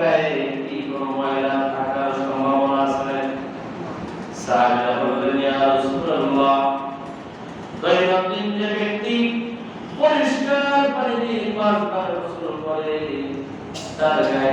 গায়ে থাকার সম্ভাবনা আছে? সাহাবীরা বললেন, ইয়া রাসূলুল্লাহ পরিষ্কার পানি দিয়ে পাঁচবার গোসল করে, তার গায়ে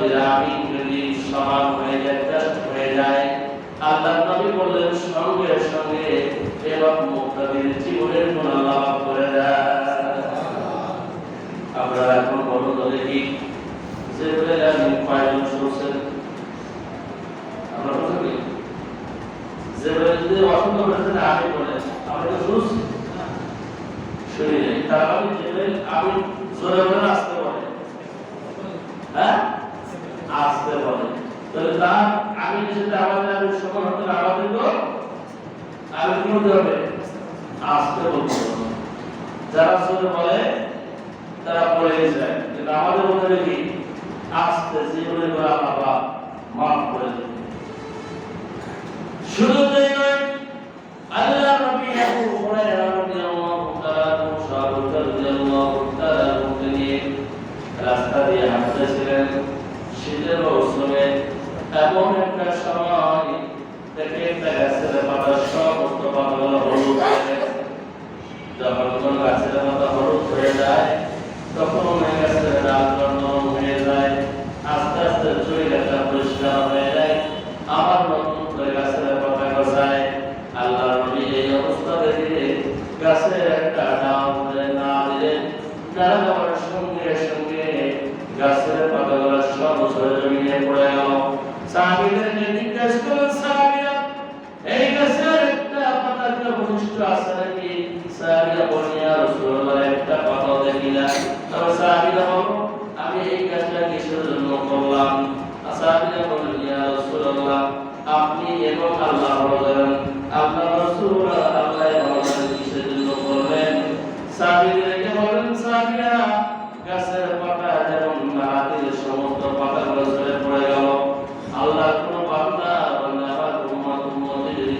এবং যদি সমান হয়ে যায় হয়ে যায় আল্লাহ নবী বললেন, সঙ্গে সঙ্গে এবং মুক্তাদির জীবনের গুণ করে দেয় আমরা এখন বলুন তো দেখি জিব্রাইল আমিন কয়জন শুনছেন, আমরা কি জিব্রাইল যদি অসংখ্য ফেরেশতা আমি বলে আমরা তো শুনছি। শুনি নাই। তার মানে জিব্রাইল আমি জোরে বলে আসতে বলে হ্যাঁ? আসতে বলে তাহলে তার আমি যেটা আমাদের আমি সমান হতে আমাদের তো আমি কি হতে হবে, আসতে বলতে যারা জোরে বলে, তারা পড়ে যায় কিন্তু আমাদের মধ্যে কি? আসতে জীবনে করা বাবা মাফ করে দেবে। শুরুতেই নয়, আল্লাহ নবী আবু হুরায়রা রাদিয়াল্লাহু তাআলা সাহাবা রাদিয়াল্লাহু তাআলা রাস্তা দিয়ে হাঁটতেছিলেন। শীতের মৌসুমে এমন একটা সময় থেকে একটা গাছের পাতা সমস্ত পাতাগুলো হলুদ হয়ে গেছে যখন গাছের পাতা হলুদ হয়ে যায়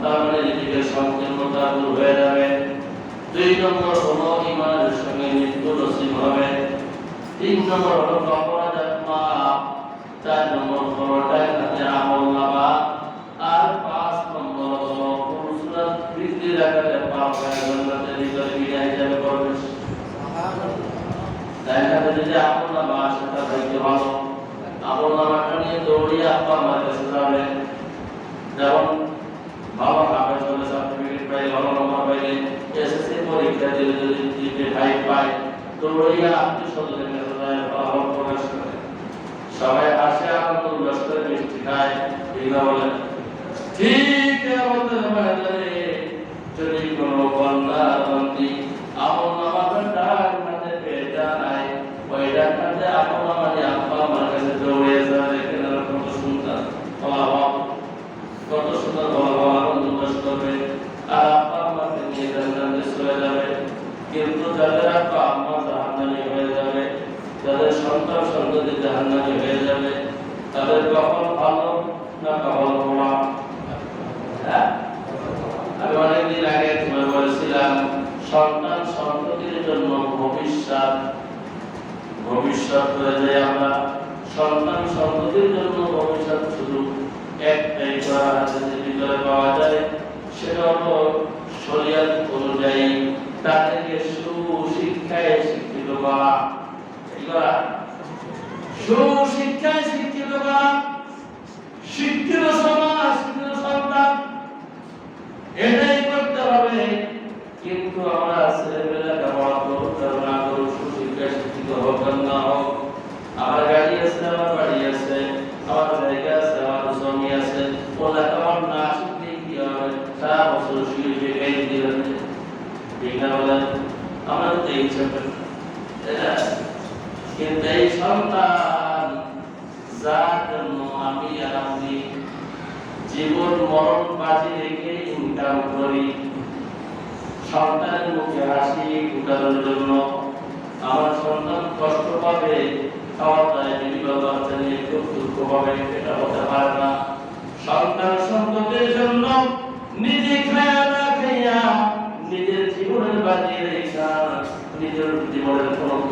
তার মানে রিজিকের সংকীর্ণতা যাবে। দুই নম্বর হলো হবে। তিন নম্বর হলো নম্বর হলো ডাকাতে আর পাঁচ নম্বর বৃদ্ধি রাখাতে যদি আমল আসে দেখতে ভালো? আমল নিয়ে দৌড়িয়ে আব্বা আমার কাছে যাবে যেমন ভালো হাফেজ হলে সার্টিফিকেট পাই ভালো নম্বর পাইলে এসএসসি পরীক্ষা দিলে যদি জিপে ফাইভ পায় দৌড়িয়ে আত্মীয় স্বজনের যায় ফলাফল প্রকাশ করে। সবাই আসে আনন্দ উল্লাস করে মিষ্টি খায় এগুলো বলে, ঠিক আমাদের বাজারে যদি কোনো বন্দা বন্দি আমল নামাটা ডাক হাতে পেয়ে জানায়, ওই ডাক হাতে আমল নামা দিয়ে আব্বা আমার কাছে দৌড়ে যায়। আর কত সুন্দর ফলাফল, কত সুন্দর ফলাফল আনন্দ উল্লাস করবে আর আব্বা আমাকে নিয়ে যাবে। কিন্তু যাদের আব্বা আম্মা জাহান্নামে হয়ে যাবে, যাদের সন্তান সন্ততি জাহান্নামে হয়ে যাবে, তাদের কখন ভালো না কখন বোমা হ্যাঁ? আমি অনেকদিন আগে তোমায় বলেছিলাম, সন্তান সন্ততির জন্য ভবিষ্যৎ ভবিষ্যৎ হয়ে যায় আমরা। সন্তান সন্ততির জন্য ভবিষ্যৎ শুধু একটাই করা হাতে ভিতরে পাওয়া যায়, সেটা হলো শরিয়াত অনুযায়ী তাদেরকে সুশিক্ষায় শিক্ষিত করা। সুশিক্ষায় শিক্ষিত করা। শিক্ষিত সমাজ, শিক্ষিত সন্তান। এটাই করতে হবে। কিন্তু আমরা পড়া করুক তারা না সুশিক্ষায় শিক্ষিত হোক না হোক। আমার গাড়ি আছে, আমার বাড়ি আছে, আমার জমি আছে ও লেখাপড় না শিখলে কি হবে সারা বছর শুয়ে শুয়ে গাড়ি দিয়ে ঠিক না বলেন আমরা তো এই ছেলে কিন্তু এই সন্তান যার জন্য আমি আর আপনি জীবন মরণ বাজি রেখে ইনকাম করি সন্তানের মুখে হাসি ফুটানোর জন্য আমার সন্তান কষ্ট পাবে খাওয়া দায় বিভিন্ন বাচ্চা নিয়ে খুব দুঃখ পাবে এটা হতে পারে না সন্তান সন্ততির জন্য নিজে খায়া না খাইয়া নিজের জীবনের বাজি রেখা নিজের জীবনের কোনো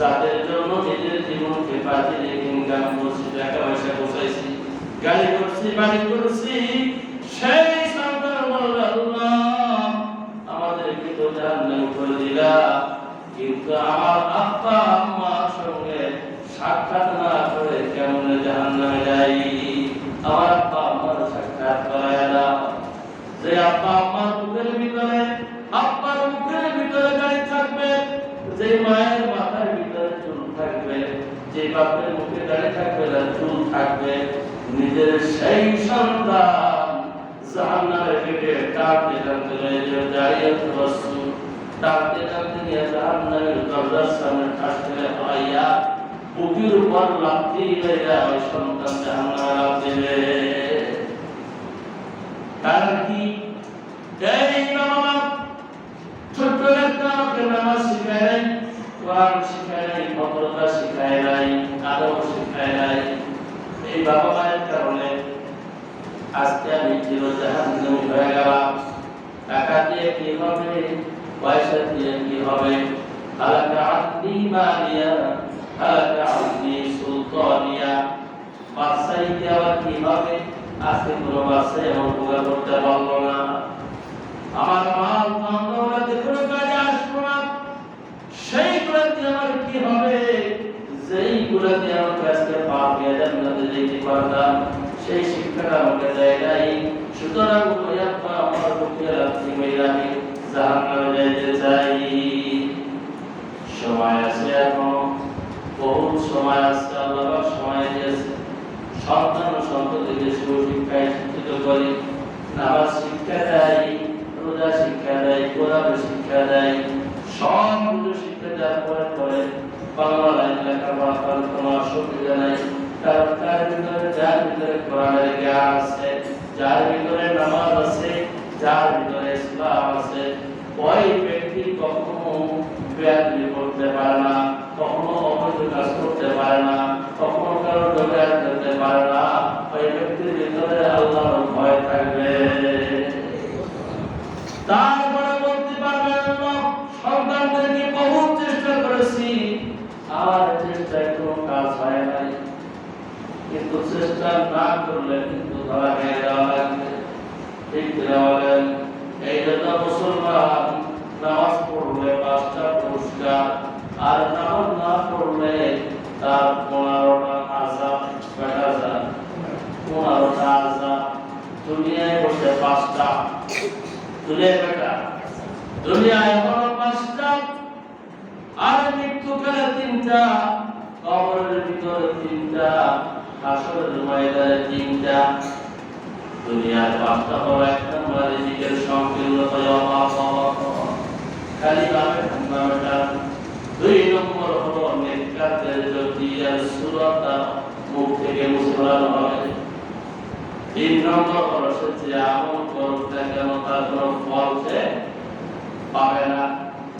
যাদের জন্য নিজের জীবনকে বাজি রেখে ইনকাম করছি টাকা পয়সা বসাইছি গাড়ি করছি বাড়ি করছি, সেই সন্তান বলল আল্লাহ, আমাদেরকে তো জাহান্নাম করে দিলা। কিন্তু আমার আব্বা, আম্মার সঙ্গে সাক্ষাৎ না করে কেমন জাহান্নামে যাই? আমার আব্বা, আম্মার সাক্ষাৎ করায় না। যে আব্বা, আম্মার মুখের ভিতরে, আব্বার মুখের ভিতরে গাড়ি থাকবে, যে মায়ের মাথার ভিতরে চুল থাকবে যে বাপের মুখে দাঁড়িয়ে থাকবে তার চুল থাকবে, নিজের সেই সন্তান জাহান্নামের লাথি লইয়া ওই সন্তান জাহান্নামে কারণ কি? এই বাবা, ছোট্ট একটা শিখায় শিখায় ভদ্রতা শিখায় আদব শিখায় নাই। এই বাবা মায়ের কারণে আজকে আমি চিরজাহান হয়ে গেলাম। টাকা দিয়ে কি হবে? পয়সা দিয়ে কি হবে? আজকে কোনো বাদশাহী আমার উপকার ধনদৌলতে কোনো কাজে আসব না সেইগুলোতে আমার কি হবে যেইগুলোতে আমাকে আজকে পাপ জান্নাতে যেতে পারতাম সেই শিক্ষাটা আমাকে দেয় নাই। সুতরাং ওই আমার বুকে রাখছি মেয়ে আমি যাইতে চাই। সময় আছে এখনও, বহুত সময় আছে আল্লাহ সময় দিয়েছে। সন্তান ও সন্ততিকে সুশিক্ষায় শিক্ষিত করি, নামাজ শিক্ষা দেয়, রোজা শিক্ষা দেয় কোরআন শিক্ষা দেয়, সবগুলো শিক্ষা দেওয়ার পরে পরে বাংলা লাইন লেখাপড়া করার কোনো অসুবিধা নাই। কারণ তার ভিতরে যার ভিতরে কোরআনের জ্ঞান আছে যার ভিতরে নামাজ আছে, যার ভিতরে ইসলাম আছে। ওই ব্যক্তি কখনো ব্যাধি করতে পারে না, কখনো অবৈধ কাজ করতে পারে না, কখনো কারও ডোকার করতে পারে না। ওই ব্যক্তির ভিতরে আল্লাহর ভয় থাকবে। তারপরে বলতে পারবেন সন্তানদেরকে বহুত চেষ্টা করেছি, আর চেষ্টায় কোনো কাজ হয় নাই। কিন্তু চেষ্টা না করলে কিন্তু দেওয়া লাগবে ঠিক বলেন এই জন্য মুসলমান নামাজ পড়লে পাঁচটা পুরস্কার আর নামাজ না পড়লে তার পনেরোটা আজাব পনেরোটা দুনিয়ায় বসে পাঁচটা দুনিয়ায় কয়টা দুনিয়ায় পাঁচটা আর মৃত্যুকালে তিনটা, কবরের ভিতরে তিনটা হাসরের ময়দানে তিনটা। দুনিয়ার পাঁচটা এক নম্বর রিজিকের সংকীর্ণতা অভাব খালি ভাবে নামটা দুই নম্বর হলো নেককারদের জ্যোতি ঝোলানো হবে। তিন নম্বর হলো সে যে আমল করুক না কেন তার কোনো ফল সে পাবে না।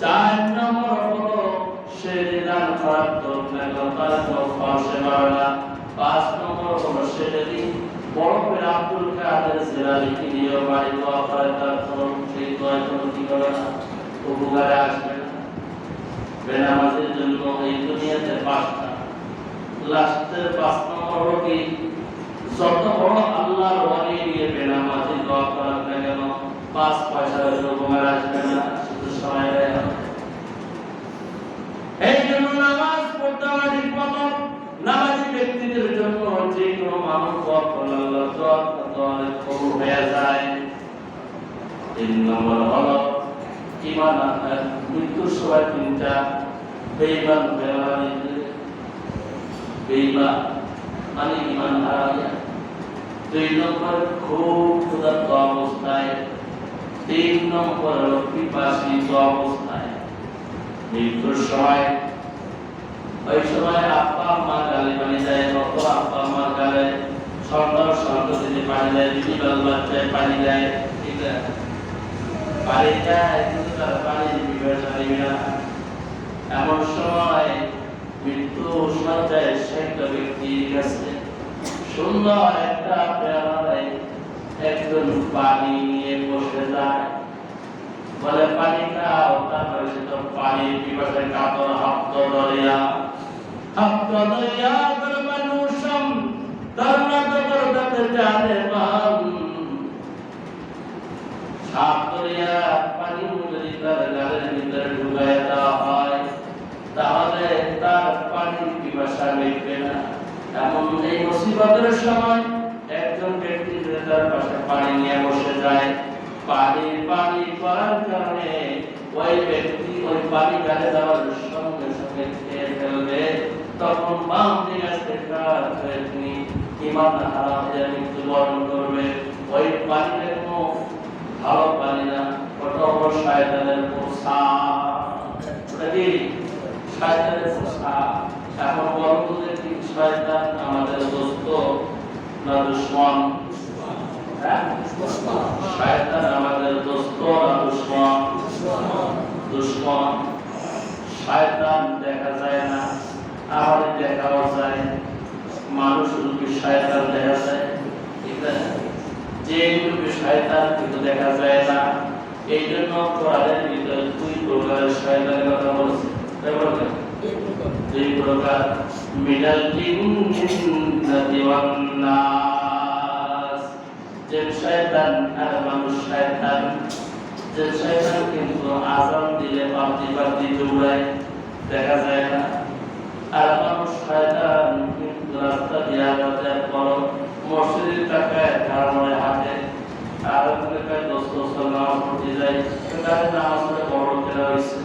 চার নম্বর হলো সে যে দান খারাপ করুক কেন তার কোনো ফল সে পাবে না। করে দোয়া করে তার কোনো সেই দোয়া কোনো কি করে না উপকারে আসবে না বেনামাজের জন্য এই দুনিয়াতে পাঁচটা লাস্টের পাঁচ নম্বর হলো কি যত বড় আল্লাহর ওয়ালি নিয়ে বেনামাজি দোয়া করার কেন পাঁচ পয়সা উপকার আসবে না শুধু সময় দেয় না এই জন্য নামাজ পড়তে হবে ঠিক মতো নামাজি ব্যক্তিদের জন্য যে কোনো মানুষ দোয়া করলে আল্লাহ দোয়া দোয়া কবুল হয়ে যায়। তিন নম্বর হলো ইমান মৃত্যুর সময় তিনটা। বেইমান বেইমান মানে ইমান হারাইয়া। দুই নম্বর, খুব ক্ষুধার্ত অবস্থায়। তিন নম্বর পিপাসিত অবস্থায়। মৃত্যুর সময়, ওই সময় আব্বা আম্মা গালে পানি দেয় কত আব্বা আম্মা গালে সন্তান সন্ততিতে পানি দেয় বিবিবাল বাচ্চায় পানি দেয় পানি দেয় কিন্তু তারা পানি নিবে না এমন সময় মৃত্যু সজ্জায় সে একটা ব্যক্তির কাছে। সুন্দর একটা পেয়ালায় একজন পানি নিয়ে বসে যায়। বলে, পানি খাও। তারপরে সে তো পানি পিপাসায় কাতর হাপ্ত দরিয়া হাপ্ত দরিয়া করে মানুষম ধর্মাত করতে জানে মান তখন বাম দিকে হয়ে তিনি ইমান মৃত্যুবরণ করবে ওই পানিটা কোনো ভালো পানি না ওটা হলো শয়তানের ওটা শয়তানের পোষা এখন তো দেখি শয়তান আমাদের দোস্ত না দুশ্মন? হ্যাঁ? শয়তান আমাদের দোস্ত না দুশ্মন? দুশ্মন। শয়তান দেখা যায় না আবার দেখাও যায়। মানুষ রূপী শয়তান দেখা যায়। ঠিক আছে? যে রূপী শয়তান কিন্তু দেখা যায় না। এই জন্য কোরআনের ভিতরে দুই প্রকারের শয়তানের কথা বলছে। দুই প্রকার। মিনাল জিন্নাতি ওয়ান নাস। যে শয়তান আর মানুষ শয়তান। যে শয়তান কিন্তু আজান দিলে পাতি পাতি দৌড়ায়, দেখা যায় না। আর মানুষ শয়তান কিন্তু রাস্তা দিয়ে আগাতে পর মসজিদের টাকায় ধারণে হাতে আর দশ দশ নামাজ পড়তে যাই সেখানে নামাজ পড়ে বড় কেনা হয়েছে।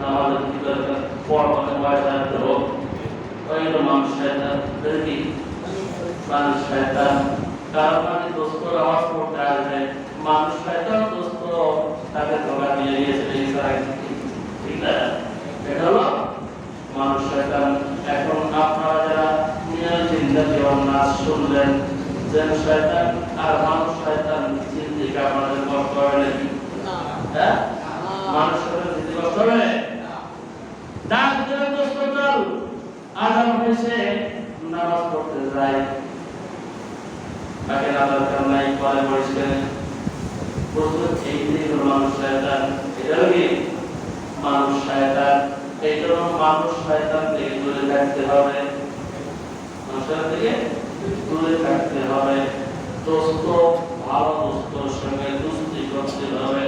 নামাজের ভিতরে বয়স আসতে হোক ওই মানুষ শয়তান। কি? মানুষ শয়তান। তার মানে দোস্ত নামাজ পড়তে আসবে। মানুষ শয়তান দোস্ত তাকে ধোকা দিয়ে দিয়েছে এই ছাড়া ঠিক না এটা হলো মানুষ শয়তান এখন আপনারা যারা মিয়াল জিন্দাতি নাচ শুনলেন যে শয়তান আর মানুষ শয়তান জিন্দিকে আপনাদের কষ্ট হবে নাকি হ্যাঁ মানুষ শয়তান জিন্দি কষ্ট হবে ডাক দিলে দোস্ত চল আজান হয়েছে নামাজ পড়তে যাই তাকে না দরকার নাই পরে বসে প্রস্তুত মানুষ শয়তান এটা কি মানুষ শয়তান? এই জন্য মানুষ শয়তান থেকে দূরে থাকতে হবে। মানুষের থেকে দূরে থাকতে হবে। দোস্ত, ভালো দোস্তর সঙ্গে দুস্তি করতে হবে।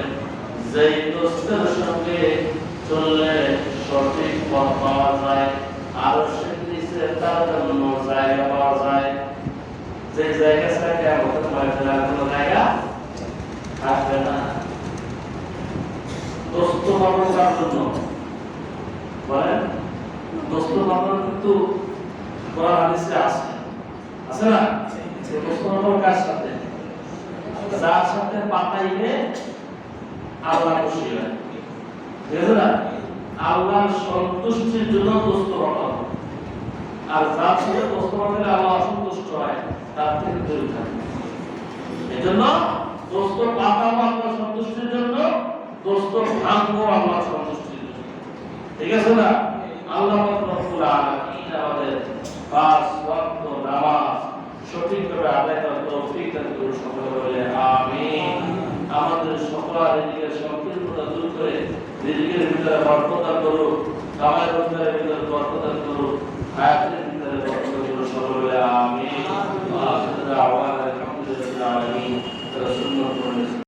যেই দোস্তের সঙ্গে চললে সঠিক পথ পাওয়া যায়, আরও সে নিচে তার জন্য জায়গা পাওয়া যায়। যে জায়গা ছাড়া কেমন জায়গা থাকবে না? পাবো কার জন্য বলেন দোস্ত পাবো কিন্তু কোরআন হাদিসে আছে আছে না যে দোস্ত পাবো কার সাথে যার সাথে পাতাইলে আল্লাহ খুশি হয় ঠিক না আল্লাহর সন্তুষ্টির জন্য দোস্ত পাবো আর যার সাথে দোস্ত বানালে আল্লাহ অসন্তুষ্ট হয় তার থেকে দূরে থাকবে এজন্য দোস্ত পাতাম আল্লাহ সন্তুষ্টির জন্য দোস্ত ভাঙ্গো আল্লাহ সন্তুষ্টির জন্য ঠিক আছে না? আল্লাহ আমাদের পাঁচ আদায় করার তৌফিক বলে, আমিন। আমাদের সকল রিজিকের সংকীর্ণতা দূর করে নিজের ভিতরে বরকত দান করুন ভিতরে বরকত দান করুন